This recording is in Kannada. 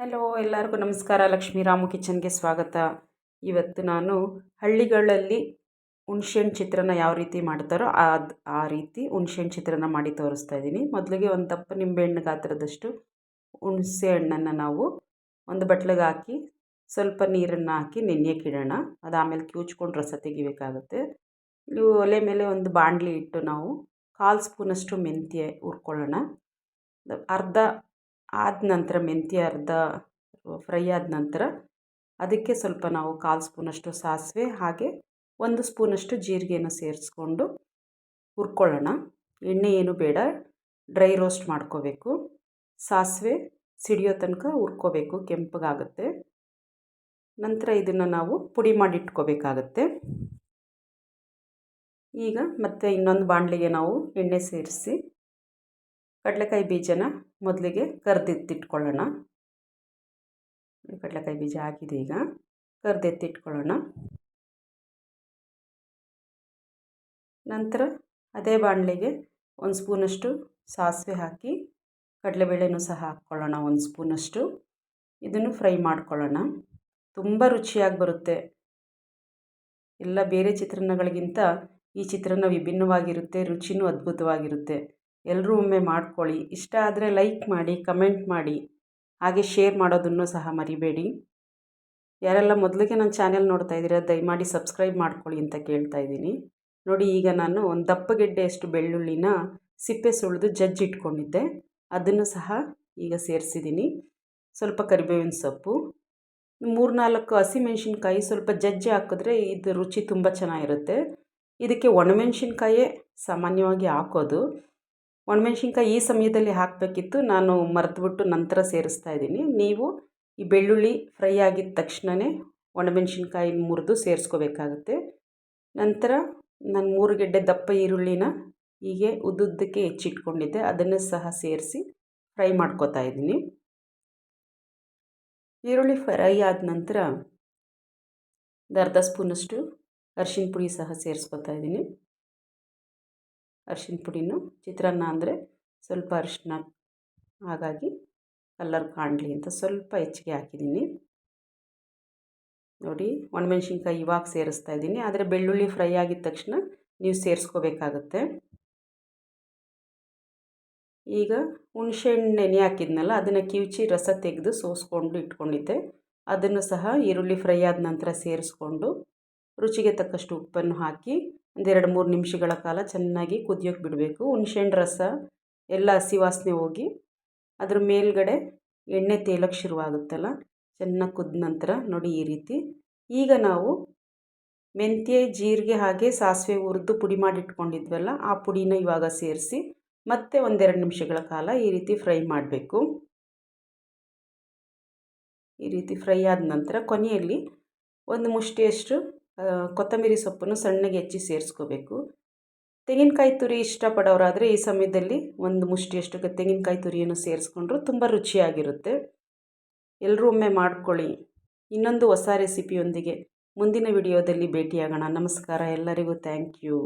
ಹಲೋ, ಎಲ್ಲರಿಗೂ ನಮಸ್ಕಾರ. ಲಕ್ಷ್ಮೀ ರಾಮು ಕಿಚನ್ಗೆ ಸ್ವಾಗತ. ಇವತ್ತು ನಾನು ಹಳ್ಳಿಗಳಲ್ಲಿ ಹುಣ್ಸೆಹಣ್ಣು ಚಿತ್ರನ ಯಾವ ರೀತಿ ಮಾಡ್ತಾರೋ ಅದು ಆ ರೀತಿ ಹುಣ್ಸೆಹಣ್ಣು ಚಿತ್ರನ ಮಾಡಿ ತೋರಿಸ್ತಾ ಇದ್ದೀನಿ. ಮೊದಲಿಗೆ ಒಂದು ದಪ್ಪ ನಿಂಬೆಹಣ್ಣು ಗಾತ್ರದಷ್ಟು ಹುಣಸೆ ಹಣ್ಣನ್ನು ನಾವು ಒಂದು ಬಟ್ಲಿಗೆ ಹಾಕಿ, ಸ್ವಲ್ಪ ನೀರನ್ನು ಹಾಕಿ ನೆನೆಯಕ್ಕಿಡೋಣ ಅದು ಆಮೇಲೆ ಕಿವುಚ್ಕೊಂಡು ರಸ ತೆಗಿಬೇಕಾಗುತ್ತೆ. ಇಲ್ಲಿ ಒಲೆ ಮೇಲೆ ಒಂದು ಬಾಣಲಿ ಇಟ್ಟು ನಾವು ಕಾಲು ಸ್ಪೂನಷ್ಟು ಮೆಂತ್ಯ ಹುರ್ಕೊಳ್ಳೋಣ. ಅರ್ಧ ಆದ ನಂತರ ಮೆಂತ್ಯ, ಅರ್ಧ ಫ್ರೈ ಆದ ನಂತರ ಅದಕ್ಕೆ ಸ್ವಲ್ಪ ನಾವು ಕಾಲು ಸ್ಪೂನಷ್ಟು ಸಾಸಿವೆ, ಹಾಗೆ ಒಂದು ಸ್ಪೂನಷ್ಟು ಜೀರಿಗೆಯನ್ನು ಸೇರಿಸ್ಕೊಂಡು ಹುರ್ಕೊಳ್ಳೋಣ. ಎಣ್ಣೆ ಏನು ಬೇಡ, ಡ್ರೈ ರೋಸ್ಟ್ ಮಾಡ್ಕೋಬೇಕು. ಸಾಸಿವೆ ಸಿಡಿಯೋ ತನಕ ಹುರ್ಕೋಬೇಕು, ಕೆಂಪಗಾಗುತ್ತೆ. ನಂತರ ಇದನ್ನು ನಾವು ಪುಡಿ ಮಾಡಿ ಇಟ್ಕೋಬೇಕಾಗತ್ತೆ. ಈಗ ಮತ್ತೆ ಇನ್ನೊಂದು ಬಾಣಲಿಗೆ ನಾವು ಎಣ್ಣೆ ಸೇರಿಸಿ ಕಡಲೆಕಾಯಿ ಬೀಜನ ಮೊದಲಿಗೆ ಕರೆದಿತ್ತಿಟ್ಕೊಳ್ಳೋಣ ಕಡಲೆಕಾಯಿ ಬೀಜ ಹಾಕಿದೆ ಈಗ. ಕರೆದೆತ್ತಿಟ್ಕೊಳ್ಳೋಣ ನಂತರ ಅದೇ ಬಾಣಲೆಗೆ ಒಂದು ಸ್ಪೂನಷ್ಟು ಸಾಸಿವೆ ಹಾಕಿ ಕಡಲೆಬೇಳೆನೂ ಸಹ ಹಾಕ್ಕೊಳ್ಳೋಣ ಒಂದು ಸ್ಪೂನಷ್ಟು. ಇದನ್ನು ಫ್ರೈ ಮಾಡ್ಕೊಳ್ಳೋಣ. ತುಂಬ ರುಚಿಯಾಗಿ ಬರುತ್ತೆ. ಎಲ್ಲ ಬೇರೆ ಚಿತ್ರಾನ್ನಗಳಿಗಿಂತ ಈ ಚಿತ್ರಾನ್ನ ವಿಭಿನ್ನವಾಗಿರುತ್ತೆ, ರುಚಿನೂ ಅದ್ಭುತವಾಗಿರುತ್ತೆ. ಎಲ್ಲರೂ ಒಮ್ಮೆ ಮಾಡ್ಕೊಳ್ಳಿ. ಇಷ್ಟ ಆದರೆ ಲೈಕ್ ಮಾಡಿ ಕಮೆಂಟ್ ಮಾಡಿ. ಹಾಗೆ ಶೇರ್ ಮಾಡೋದನ್ನು ಸಹ ಮರಿಬೇಡಿ. ಯಾರೆಲ್ಲ ಮೊದಲಿಗೆ ನನ್ನ ಚಾನೆಲ್ ನೋಡ್ತಾ ಇದ್ದೀರಾ, ದಯಮಾಡಿ ಸಬ್ಸ್ಕ್ರೈಬ್ ಮಾಡ್ಕೊಳ್ಳಿ ಅಂತ ಕೇಳ್ತಾ ಇದ್ದೀನಿ. ನೋಡಿ, ಈಗ ನಾನು ಒಂದು ದಪ್ಪಗೆಡ್ಡೆಯಷ್ಟು ಬೆಳ್ಳುಳ್ಳಿನ ಸಿಪ್ಪೆ ಸುಳಿದು ಜಜ್ಜಿ ಇಟ್ಕೊಂಡಿದ್ದೆ. ಅದನ್ನು ಸಹ ಈಗ ಸೇರಿಸಿದ್ದೀನಿ. ಸ್ವಲ್ಪ ಕರಿಬೇವಿನ ಸೊಪ್ಪು. ಮೂರು ನಾಲ್ಕು ಹಸಿಮೆಣ್ಸಿನ್ಕಾಯಿ ಸ್ವಲ್ಪ ಜಜ್ಜಿ ಹಾಕಿದ್ರೆ ಇದು ರುಚಿ ತುಂಬ ಚೆನ್ನಾಗಿರುತ್ತೆ. ಇದಕ್ಕೆ ಒಣಮೆಣ್ಸಿನ್ಕಾಯೇ ಸಾಮಾನ್ಯವಾಗಿ ಹಾಕೋದು. ಒಣಮೆಣ್ಸಿನ್ಕಾಯಿ ಈ ಸಮಯದಲ್ಲಿ ಹಾಕಬೇಕಿತ್ತು. ನಾನು ಮರೆತುಬಿಟ್ಟು ನಂತರ ಸೇರಿಸ್ತಾ ಇದ್ದೀನಿ. ನೀವು ಈ ಬೆಳ್ಳುಳ್ಳಿ ಫ್ರೈ ಆಗಿದ ತಕ್ಷಣವೇ ಒಣಮೆಣ್ಸಿನ್ಕಾಯಿ ಮುರಿದು ಸೇರಿಸ್ಕೋಬೇಕಾಗುತ್ತೆ. ನಂತರ ನಾನು ಮೂರು ಗೆಡ್ಡೆ ದಪ್ಪ ಈರುಳ್ಳಿನ ಹೀಗೆ ಉದ್ದುದ್ದಕ್ಕೆ ಹೆಚ್ಚಿಟ್ಕೊಂಡಿದ್ದೆ. ಅದನ್ನು ಸಹ ಸೇರಿಸಿ ಫ್ರೈ ಮಾಡ್ಕೋತಾ ಇದ್ದೀನಿ. ಈರುಳ್ಳಿ ಫ್ರೈ ಆದ ನಂತರ ಒಂದು ಅರ್ಧ ಸ್ಪೂನಷ್ಟು ಅರಿಶಿನ ಪುಡಿ ಸಹ ಸೇರಿಸ್ಕೊತಾ ಇದ್ದೀನಿ. ಅರ್ಶಿನ ಪುಡಿನೂ, ಚಿತ್ರಾನ್ನ ಅಂದರೆ ಸ್ವಲ್ಪ ಅರಿಶಿನ ಹಾಗಾಗಿ ಕಲ್ಲರ್ ಕಾಣಲಿ ಅಂತ ಸ್ವಲ್ಪ ಹೆಚ್ಚಿಗೆ ಹಾಕಿದ್ದೀನಿ. ನೋಡಿ, ಒಣಮೆಣ್ಸಿನ್ಕಾಯಿ ಇವಾಗ ಸೇರಿಸ್ತಾ ಇದ್ದೀನಿ. ಆದರೆ ಬೆಳ್ಳುಳ್ಳಿ ಫ್ರೈ ಆಗಿದ ತಕ್ಷಣ ನೀವು ಸೇರಿಸ್ಕೋಬೇಕಾಗತ್ತೆ. ಈಗ ಹುಣಸೆಹಣ್ಣು ನೆನೆ ಹಾಕಿದ್ನಲ್ಲ, ಅದನ್ನು ಕಿವುಚಿ ರಸ ತೆಗೆದು ಸೋಸ್ಕೊಂಡು ಇಟ್ಕೊಂಡಿದ್ದೆ. ಅದನ್ನು ಸಹ ಈರುಳ್ಳಿ ಫ್ರೈ ಆದ ನಂತರ ಸೇರಿಸ್ಕೊಂಡು ರುಚಿಗೆ ತಕ್ಕಷ್ಟು ಉಪ್ಪನ್ನು ಹಾಕಿ ಒಂದೆರಡು ಮೂರು ನಿಮಿಷಗಳ ಕಾಲ ಚೆನ್ನಾಗಿ ಕುದಿಯೋಕೆ ಬಿಡಬೇಕು. ಹುಣ್ಸೆಹಣ್ಣು ರಸ, ಎಲ್ಲ ಹಸಿ ವಾಸನೆ ಹೋಗಿ ಅದ್ರ ಮೇಲ್ಗಡೆ ಎಣ್ಣೆ ತೇಲಕ್ಕೆ ಶುರುವಾಗುತ್ತಲ್ಲ, ಚೆನ್ನಾಗಿ ಕುದ್ದ ನಂತರ ನೋಡಿ ಈ ರೀತಿ. ಈಗ ನಾವು ಮೆಂತ್ಯ, ಜೀರಿಗೆ ಹಾಗೆ ಸಾಸಿವೆ ಹುರಿದು ಪುಡಿ ಮಾಡಿಟ್ಕೊಂಡಿದ್ವಲ್ಲ, ಆ ಪುಡಿನ ಇವಾಗ ಸೇರಿಸಿ ಮತ್ತೆ ಒಂದೆರಡು ನಿಮಿಷಗಳ ಕಾಲ ಈ ರೀತಿ ಫ್ರೈ ಮಾಡಬೇಕು. ಈ ರೀತಿ ಫ್ರೈ ಆದ ನಂತರ ಕೊನೆಯಲ್ಲಿ ಒಂದು ಮುಷ್ಟಿಯಷ್ಟು ಕೊತ್ತಂಬರಿ ಸೊಪ್ಪನ್ನು ಸಣ್ಣಗೆ ಹೆಚ್ಚಿ ಸೇರಿಸ್ಕೋಬೇಕು. ತೆಂಗಿನಕಾಯಿ ತುರಿ ಇಷ್ಟಪಡೋರಾದರೆ ಈ ಸಮಯದಲ್ಲಿ ಒಂದು ಮುಷ್ಟಿಯಷ್ಟು ತೆಂಗಿನಕಾಯಿ ತುರಿಯನ್ನು ಸೇರಿಸ್ಕೊಂಡ್ರು ತುಂಬ ರುಚಿಯಾಗಿರುತ್ತೆ. ಎಲ್ಲರೂ ಒಮ್ಮೆ ಮಾಡ್ಕೊಳ್ಳಿ. ಇನ್ನೊಂದು ಹೊಸ ರೆಸಿಪಿಯೊಂದಿಗೆ ಮುಂದಿನ ವಿಡಿಯೋದಲ್ಲಿ ಭೇಟಿಯಾಗೋಣ. ನಮಸ್ಕಾರ, ಎಲ್ಲರಿಗೂ ಥ್ಯಾಂಕ್ ಯು.